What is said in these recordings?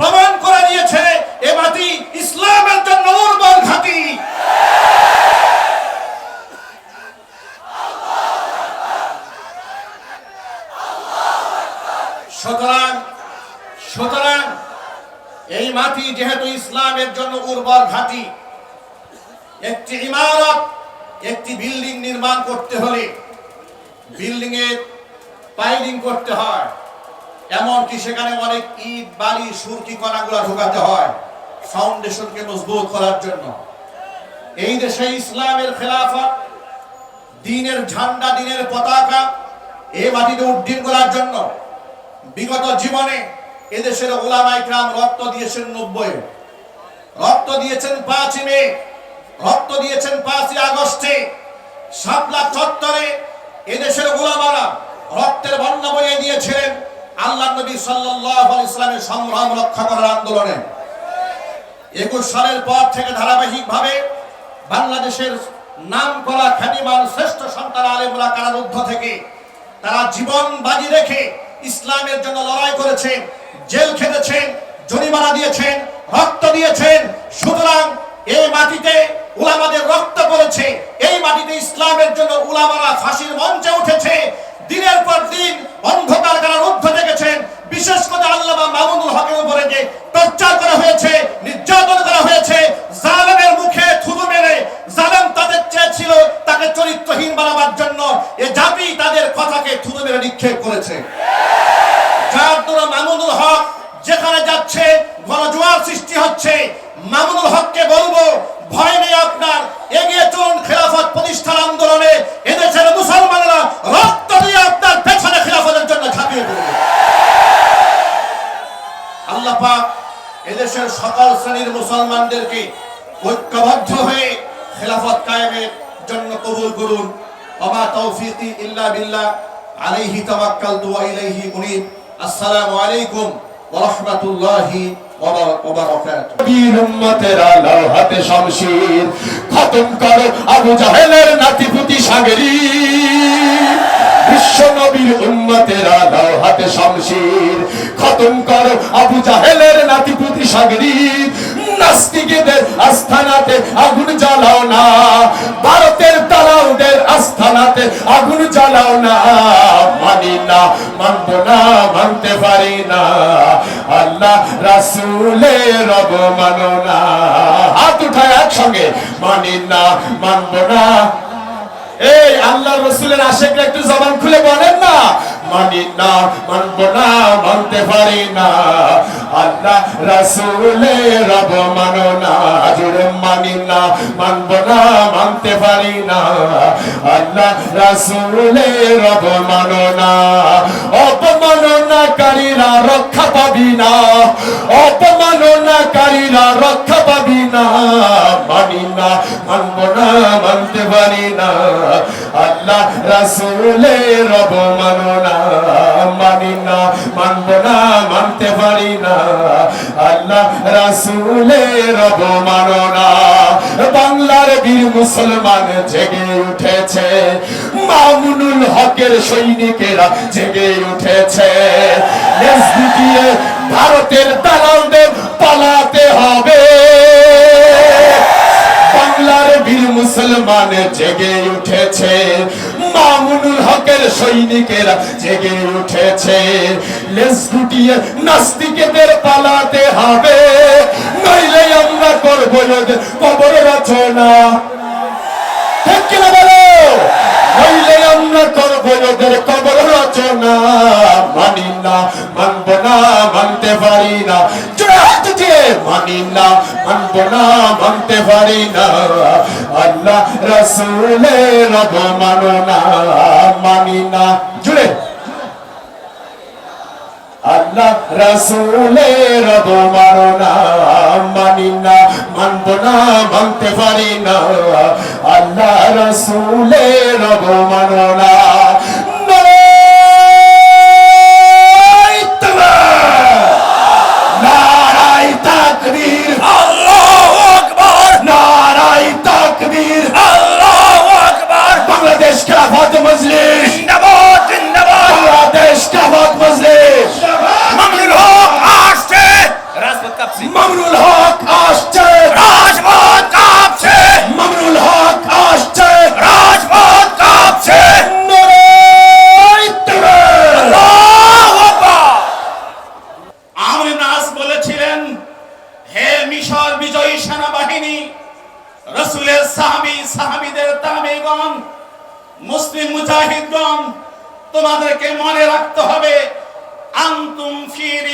প্রমাণ করে দিয়েছে এ মাটি ইসলামের জন্য উর্বর ঘাঁটি। সুতরাং সুতরাং এই মাটি যেহেতু ইসলামের জন্য উর্বর ঘাঁটি, একটি ইমারত, একটি বিল্ডিং নির্মাণ করতে হলে বিল্ডিং এর পাইলিং করতে হয়। এমনকি সেখানে অনেক ইট, বালি, সুরকি কণাগুলো ঢোকাতে হয় ফাউন্ডেশনকে মজবুত করার জন্য। এই দেশে ইসলামের খেলাফত, দিনের ঝান্ডা, দিনের পতাকা, এ মাটিতে উড্ডীন করার জন্য বিগত জীবনে এদেশের ওলামাই গ্রাম রক্ত দিয়েছেন নব্বই রক্ত দিয়েছেন পাঁচই মে, রক্ত দিয়েছেন পাঁচই আগস্টে শাপলা চত্বরে এদেশের গোলামারা রক্তের বন্যা বইয়ে দিয়েছিলেন। আল্লাহ নবী সাল্লাল্লাহু ইসলামের সংগ্রাম রক্ষা করার আন্দোলনে। একুশ সালের পর থেকে ধারাবাহিকভাবে বাংলাদেশের নাম করা খ্যাতিমান শ্রেষ্ঠ সন্তান আলেমরা কারারুদ্ধ থেকে তারা জীবন বাজি রেখে ইসলামের জন্য লড়াই করেছেন জেল খেটেছেন জরিমানা দিয়েছেন, রক্ত দিয়েছেন। সুতরাং এই মাটিতে উলামাদের রক্ত পড়েছে, এই মাটিতে ইসলামের জন্য উলামারা ফাঁসির মঞ্চে উঠেছে। দিনের পর দিন অন্ধকার কারারুদ্ধ দেখেছেন বিশেষ করে আল্লামা মামুনুল হকের উপরে যে টর্চার করা হয়েছে নির্যাতন করা হয়েছে জালেমের মুখে থুতু মেরে জালেম তাদের চেয়েছিল তাকে চরিত্রহীন বানাবার জন্য এ জাতি তাদের কথাকে থুতু মেরে দ্বারা মামুনুল হক যেখানে যাচ্ছে, গণজোয়ার সৃষ্টি হচ্ছে, মামুনুল হককে বলব, ভয় নেই আপনার, এগিয়ে চলুন খেলাফত প্রতিষ্ঠার আন্দোলনে এদেশের মুসলমানেরা, রক্ত দিয়ে আপনার পেছনে খেলাফতের জন্য ঝাঁপিয়ে পড়বে। আল্লাহ পাক এদেশের সকল শ্রেণির মুসলমানদেরকে ঐক্যবদ্ধ হয়ে খেলাফত কায়েমের জন্য কবুল করুন। ওমা তৌফিকি ইল্লা বিল্লাহ। আলাইহি তাওয়াক্কালতু ওয়া ইলাইহি উনীব। আসসালামু আলাইকুম ওয়া রাহমাতুল্লাহি হাতে আস্থানাতে আগুন জ্বালাও না। ভারতের তালাউদের আস্থানাতে আগুন জ্বালাও না। মানবো না, মানতে পারি না। আল্লাহ রাসুলে রব মানো না। হাত উঠায় একসঙ্গে, মানি না, মানবো না। এই আল্লাহ রসুলের আশেকরা একটু জবান খুলে বলেন না, মানি না, মানবো না, মানতে পারি না। আল্লাহ রাসূলে রব মানো না জোরে মানি না, মানবো না, মানতে পারি না। আল্লাহ রাসূলে রব মানো না, অপমাননাকারীরা রক্ষা পাবি না, অপমাননাকারীরা রক্ষা পাবি না। মানি না, মানবো না, মানতে পারি না। আল্লাহ রাসূলে রব মানো না, মানি না, মানবো না, মানতে পারি রাসূলে রব মানো না বাংলার বীর মুসলমান জেগে উঠেছে। মামুনুল হকের সৈনিকেরা জেগে উঠেছে। ভারতের দালালদের পালাতে হবে। বাংলার বীর মুসলমান জেগে উঠেছে। মামুনুল হকের সৈনিকেরা জেগে উঠেছে। লেজ গুটিয়ে নাস্তিকেদের কবর রচনা ঠিক কিনা বলো? নইলে আমরা করব ওদের কবর রচনা। মানি না, মানব না, মানতে পারি না। না না না। না না। জুড়ে আল্লাহ রসুলে রব মানো না মানি মানব না মানতে পারি না। আল্লাহ রসুলে রব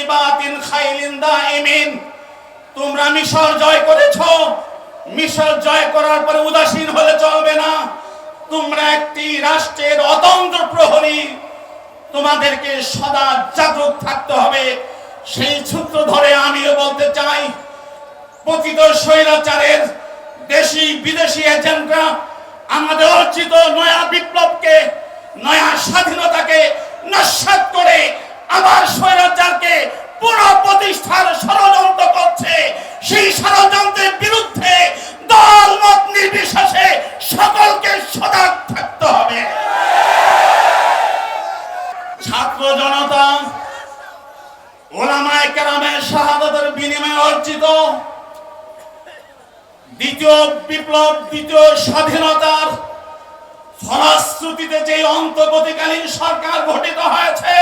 ফি রিবাতিন খাইলিন দাইমিন তোমরা মিশর জয় করেছ। মিশর জয় করার উদাসীন হলে চলবে না। তোমরা একটি রাষ্ট্রের অতন্ত্র প্রহরী। তোমাদেরকে সদা থাকতে হবে। সেই সূত্র ধরে আমিও বলতে চাই প্রকৃত স্বৈরাচারের দেশি বিদেশি এজেন্টরা আমাদের অর্জিত নয়া বিপ্লবকে, নয়া স্বাধীনতাকে নস্বাত করে আবার স্বৈরাচারকে পুনঃপ্রতিষ্ঠার ষড়যন্ত্র করছে। সেই ষড়যন্ত্রের বিরুদ্ধে দল মত নির্বিশেষে সকলকে সজাগ থাকতে হবে। ছাত্র জনতা, ওলামায় কেরামের শাহাদাতের বিনিময়ে অর্জিত দ্বিতীয় বিপ্লব, দ্বিতীয় স্বাধীনতার ফলশ্রুতিতে যে অন্তর্বর্তীকালীন সরকার গঠিত হয়েছে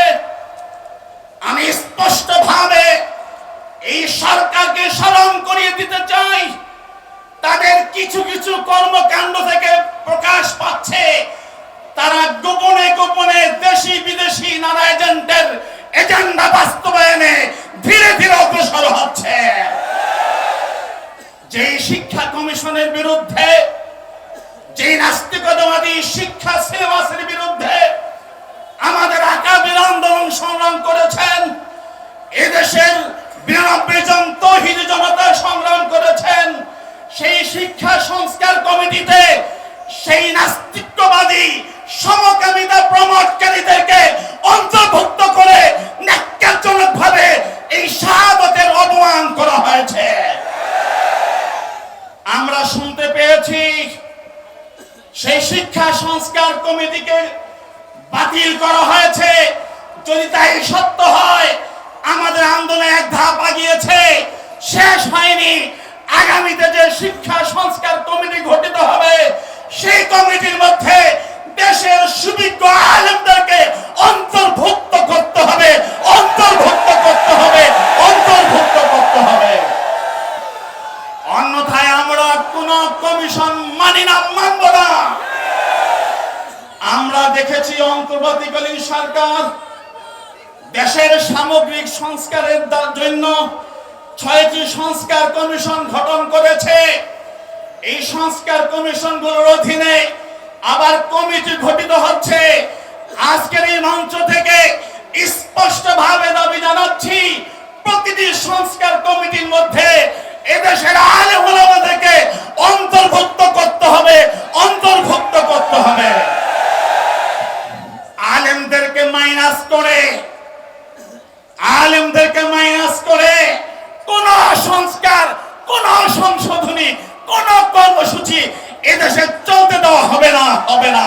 আমি স্পষ্টভাবে এই সরকারকে স্মরণ করিয়ে দিতে চাই। তাদের কিছু কিছু কর্মকাণ্ড থেকে প্রকাশ পাচ্ছে। তারা গোপনে গোপনে দেশি বিদেশি নানা এজেন্টের এজেন্ডা বাস্তবায়নে ধীরে ধীরে অগ্রসর হচ্ছে। যে শিক্ষা কমিশনের বিরুদ্ধে যে নাস্তিকতাবাদী শিক্ষা সিলেবাসের বিরুদ্ধে আমাদের আকাবির আন্দোলন সংগ্রাম করেছেন এদেশের বিরানব্বই জন তহিদ জনতা সংগ্রাম করেছেন, সেই শিক্ষা সংস্কার কমিটিতে সেই নাস্তিকবাদী সমকামিতা প্রমোটকারীদেরকে অন্তর্ভুক্ত করে ন্যাক্কারজনক ভাবে এই শাহাদতের অপমান করা হয়েছে। আমরা শুনতে পেয়েছি, সেই শিক্ষা সংস্কার কমিটিকে বাতিল করা হয়েছে। যদি তাই সত্য হয় আমাদের আন্দোলনে এক ধাপ আগিয়েছে। শেষ হয়নি। আগামীতে যে শিক্ষা সংস্কার কমিটি গঠিত হবে, সেই কমিটির মধ্যে দেশের সুবিজ্ঞ আলেমদেরকে অন্তর্ভুক্ত করতে হবে অন্তর্ভুক্ত করতে হবে অন্তর্ভুক্ত করতে হবে অন্যথায় আমরা কোন কমিশন মানি না মানব না আমরা দেখেছি অন্তর্বর্তীকালীন সরকার দেশের সামগ্রিক সংস্কারের দা- জন্য ছয়টি সংস্কার কমিশন গঠন করেছে। এই সংস্কার কমিশনগুলোর অধীনে আবার কমিটি গঠিত হচ্ছে। আজকের এই মঞ্চ থেকে স্পষ্ট ভাবে দাবি জানাচ্ছি, প্রতিটি সংস্কার কমিটির মধ্যে এদেশের আলে ওলামাদেরকে অন্তর্ভুক্ত করতে হবে, অন্তর্ভুক্ত করতে হবে। আলেমদেরকে মাইনাস করে আলেমদেরকে মাইনাস করে কোন সংস্কার কোন সংশোধনী কোন কর্মসূচি এদেশে চলতে দেওয়া হবে না হবে না।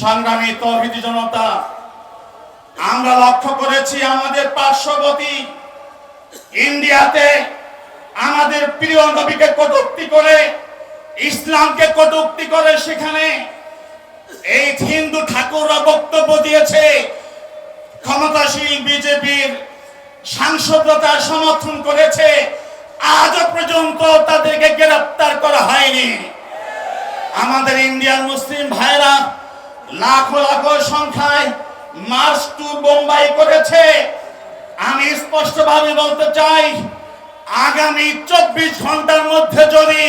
সংগ্রামী তহিদি জনতা, আমরা লক্ষ্য করেছি আমাদের পার্শ্ববর্তী ইন্ডিয়াতে আমাদের প্রিয় নবীকে কটূক্তি করে, ইসলামকে কটুক্তি করে সেখানে এই হিন্দু ঠাকুররা বক্তব্য দিয়েছে, ক্ষমতাশীল বিজেপির সাংসদরা তার সমর্থন করেছে আজও পর্যন্ত তাদেরকে গ্রেফতার করা হয়নি। আমাদের ইন্ডিয়ান মুসলিম ভাইরা লাখো লাখো সংখ্যায় মার্চ টু বোম্বাই করেছে। আমি স্পষ্টভাবে বলতে চাই, আগামী চব্বিশ ঘণ্টার মধ্যে যদি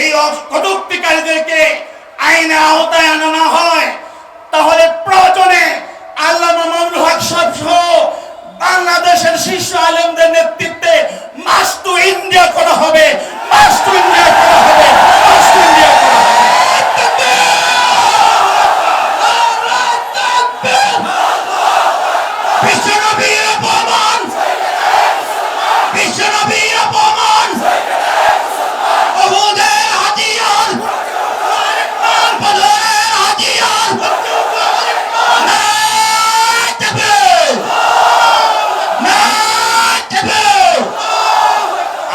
এই কটূক্তিকারীদেরকে আইনে আওতায় আনা না হয়, তাহলে প্রয়োজনে আল্লাহ মামুনুল হক সহ বাংলাদেশের শীর্ষ আলেমদের নেতৃত্বে ইন্ডিয়া করা হবে মাস্ট ইন্ডিয়া করা হবে মাস টু ইন্ডিয়া করা হবে বিশ্বনবীর অপমান বিশ্বনবীর অপমান অবুদের হাতিয়ার বদরের হাতিয়ার নায় তাকবীর! নায় তাকবীর!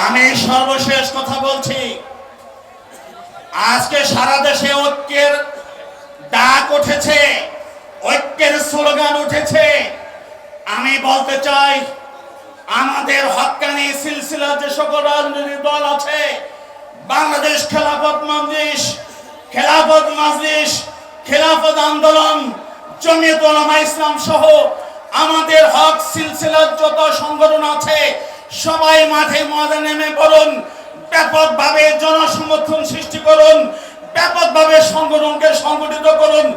আমি সর্বশেষ কথা বলছি আজকে সারা দেশে ঐক্যের ডাক উঠেছে ঐক্যের স্লোগান উঠেছে। আমি বলতে চাই, আমাদের হক্কানি সিলসিলা যে সকল রাজনৈতিক দল আছে, বাংলাদেশ খেলাফত মজলিস খেলাফত মজলিস, খেলাফত আন্দোলন, জমিয়ত ওলামা ইসলাম সহ আমাদের হক সিলসিলার যত সংগঠন আছে, সবাই মাঠে ময়দানে নেমে পড়ুন, ব্যাপকভাবে জনসমর্থন সৃষ্টি করুন, ব্যাপকভাবে সংগঠনকে সংগঠিত করুন।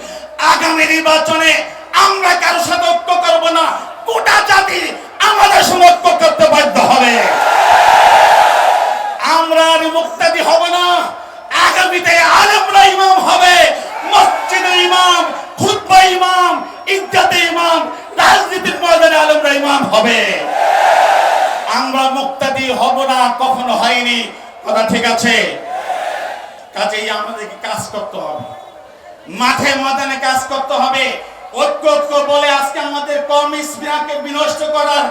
আগামী নির্বাচনে আমরা কারও সাথে ঐক্য করব না। গোটা জাতি আমাদের সঙ্গে ঐক্য করতে বাধ্য হবে। আমরা আর মুক্তাদি হব না। আগামীতে আলেমরা ইমাম হবে। মসজিদে ইমাম, খুতবা ইমাম, ইজ্জাতে ইমাম, রাজনীতির ময়দানে আলেমরা ইমাম হবে। আমরা মুক্তাদি হব না, কখনো হয়নি। কথা ঠিক আছে? কাজেই আমাদেরকে কাজ করতে হবে। মাঠে ময়দানে কাজ করতে হবে। ঐক্য বলে আজকে আমাদের স্পৃহাকে বিনষ্ট করার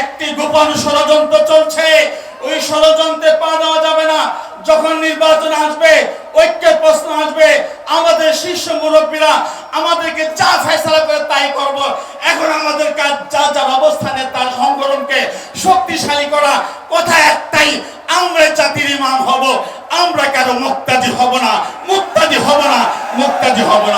একটি গোপন ষড়যন্ত্র চলছে। ওই ষড়যন্ত্রে পা দেওয়া যাবে না। যখন নির্বাচন আসবে, ঐক্যের প্রশ্ন আসবে, আমাদের শীর্ষ মুরব্বীরা আমাদেরকে যা ফেসলা করে তাই করব। এখন আমাদের কাজ যা যার অবস্থানে তার সংগঠনকে শক্তিশালী করা কথা একটাই, আমরা জাতির ইমাম হব। আমরা কারও মুক্তাদি হব না। মুক্তাদি হব না। মুক্তাদি হব না।